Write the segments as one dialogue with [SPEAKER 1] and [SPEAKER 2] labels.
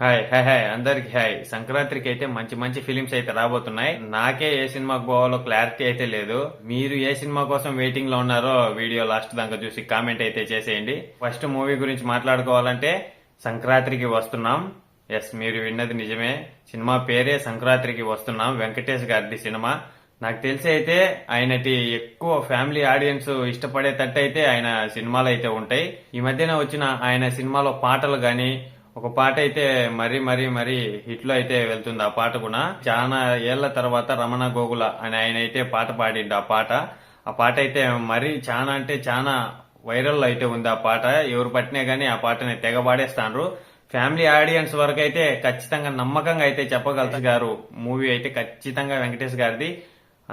[SPEAKER 1] Hi hi hi. అందరికి hi. సంక్రాంతికి అయితే మంచి మంచి ఫిలిమ్స్ అయితే రాబోతున్నాయి. నాకే ఏ సినిమాకి పోవాలో క్లారిటీ అయితే లేదు. మీరు ఏ సినిమా కోసం వెయిటింగ్లో ఉన్నారో వీడియో లాస్ట్ దాకా చూసి కామెంట్ అయితే చేసేయండి. ఫస్ట్ మూవీ గురించి మాట్లాడుకోవాలంటే సంక్రాంతికి వస్తున్నాం. ఎస్ మీరు విన్నది నిజమే. సినిమా పేరే సంక్రాంతికి వస్తున్నాం. వెంకటేష్ గారిది సినిమా. నాకు తెలిసి అయితే ఆయనటి ఎక్కువ ఫ్యామిలీ ఆడియన్స్ ఇష్టపడేటట్టు అయితే ఆయన సినిమాలు అయితే ఉంటాయి. ఈ మధ్యన వచ్చిన ఆయన సినిమాలో పాటలు కానీ ఒక పాట అయితే మరీ మరీ మరీ హిట్లో అయితే వెళ్తుంది. ఆ పాట కూడా చాలా ఏళ్ళ తర్వాత రమణ గోగుల అని ఆయన అయితే పాట పాడిండు ఆ పాట. ఆ పాట అయితే మరీ చాలా అంటే చాలా వైరల్ అయితే ఉంది ఆ పాట. ఎవరు పట్టినా గానీ ఆ పాటని తెగ ఫ్యామిలీ ఆడియన్స్ వరకు అయితే ఖచ్చితంగా నమ్మకంగా అయితే చెప్పగలుగుతారు గారు. మూవీ అయితే ఖచ్చితంగా వెంకటేష్ గారిది.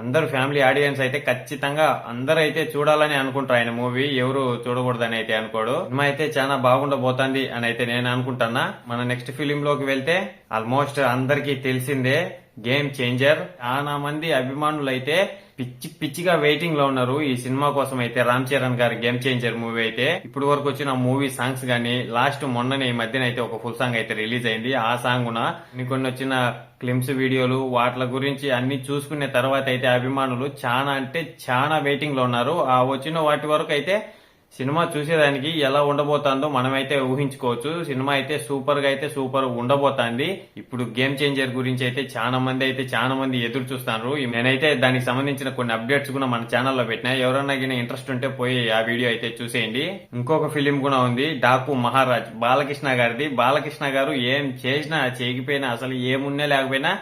[SPEAKER 1] అందరు ఫ్యామిలీ ఆడియన్స్ అయితే ఖచ్చితంగా అందరూ అయితే చూడాలని అనుకుంటారు ఆయన మూవీ. ఎవరు చూడకూడదని అయితే అనుకోడు. సినిమా అయితే చాలా బాగుండబోతుంది అని అయితే నేను అనుకుంటున్నా. మన నెక్స్ట్ ఫిలిం లోకి వెళ్తే ఆల్మోస్ట్ అందరికీ తెలిసిందే గేమ్ చేంజర్ చాలా మంది అభిమానులు అయితే పిచ్చి పిచ్చిగా వెయిటింగ్లో ఉన్నారు. ఈ సినిమా కోసం అయితే రామ్ చరణ్ గారి గేమ్ చేంజర్ మూవీ అయితే ఇప్పుడు వరకు వచ్చిన మూవీ సాంగ్స్ గానీ లాస్ట్ మొన్ననే ఈ మధ్యన అయితే ఒక ఫుల్ సాంగ్ అయితే రిలీజ్ అయింది. ఆ సాంగ్ కొన్ని కొన్ని వచ్చిన క్లిమ్స్ వీడియోలు వాటి గురించి అన్ని చూసుకునే తర్వాత అయితే అభిమానులు చాలా అంటే చాలా వెయిటింగ్లో ఉన్నారు. ఆ వచ్చిన వాటి వరకు అయితే సినిమా చూసేదానికి ఎలా ఉండబోతుందో మనమైతే ఊహించుకోవచ్చు. సినిమా అయితే సూపర్గా అయితే సూపర్ ఉండబోతుంది. ఇప్పుడు గేమ్ చేంజర్ గురించి అయితే చాలా మంది అయితే చాలా మంది ఎదురు చూస్తున్నారు. నేనైతే దానికి సంబంధించిన కొన్ని అప్డేట్స్ కూడా మన ఛానల్లో పెట్టినా. ఎవరన్నా గిన ఇంట్రెస్ట్ ఉంటే పోయి ఆ వీడియో అయితే చూసేయండి. ఇంకొక ఫిలిం కూడా ఉంది. డాకు మహారాజ్. బాలకృష్ణ గారిది. బాలకృష్ణ గారు ఏం చేసినా చేయకపోయినా అసలు ఏమున్నా లేకపోయినా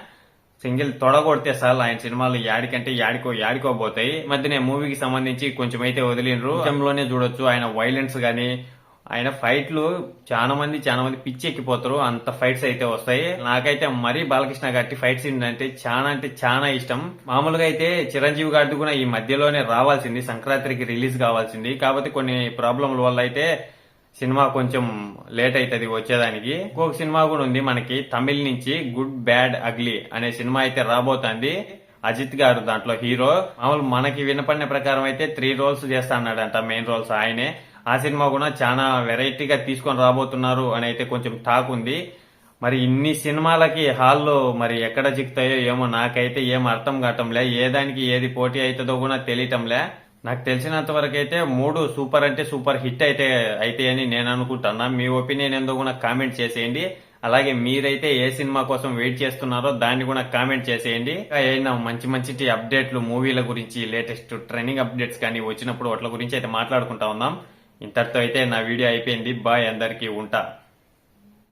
[SPEAKER 1] సింగిల్ తొడగొడితే సార్ ఆయన సినిమాలు యాడికంటే యాడికో యాడికోబోతాయి ఈ మధ్యనే మూవీకి సంబంధించి కొంచెం అయితే వదిలినరు లోనే చూడొచ్చు. ఆయన వైలెన్స్ గానీ ఆయన ఫైట్లు చాలా మంది చాలా మంది పిచ్చి ఎక్కిపోతారు అంత ఫైట్స్ అయితే వస్తాయి. నాకైతే మరీ బాలకృష్ణ గారి ఫైట్ సీన్ అంటే చాలా అంటే చాలా ఇష్టం. మామూలుగా అయితే చిరంజీవి గారిది కూడా ఈ మధ్యలోనే రావాల్సింది. సంక్రాంతికి రిలీజ్ కావాల్సింది. కాకపోతే కొన్ని ప్రాబ్లంల వల్ల అయితే సినిమా కొంచెం లేట్ అవుతుంది వచ్చేదానికి. ఇంకొక సినిమా కూడా ఉంది మనకి తమిళ్ నుంచి గుడ్ బ్యాడ్ అగ్లీ అనే సినిమా అయితే రాబోతుంది. అజిత్ గారు దాంట్లో హీరో. మామూలు మనకి వినపడిన ప్రకారం అయితే త్రీ రోల్స్ చేస్తా అన్నాడంట మెయిన్ రోల్స్ ఆయనే. ఆ సినిమా కూడా చాలా వెరైటీగా తీసుకొని రాబోతున్నారు అని అయితే కొంచెం టాక్ ఉంది. మరి ఇన్ని సినిమాలకి హాల్లో మరి ఎక్కడ చిక్తాయో ఏమో నాకైతే ఏం అర్థం కావటంలే. ఏ దానికి ఏది పోటీ అవుతుందో కూడా తెలియటంలే. నాకు తెలిసినంత వరకు అయితే మూడు సూపర్ అంటే సూపర్ హిట్ అయితే అయితాయని నేను అనుకుంటున్నా. మీ ఒపీనియన్ ఏందో కూడా కామెంట్ చేసేయండి. అలాగే మీరైతే ఏ సినిమా కోసం వెయిట్ చేస్తున్నారో దాన్ని కూడా కామెంట్ చేసేయండి. ఏదైనా మంచి మంచి అప్డేట్లు మూవీల గురించి లేటెస్ట్ ట్రైనింగ్ అప్డేట్స్ కానీ వచ్చినప్పుడు వాటి గురించి అయితే మాట్లాడుకుంటా ఉందాం ఇంతటితో అయితే నా వీడియో అయిపోయింది. బాయ్ అందరికీ ఉంటా.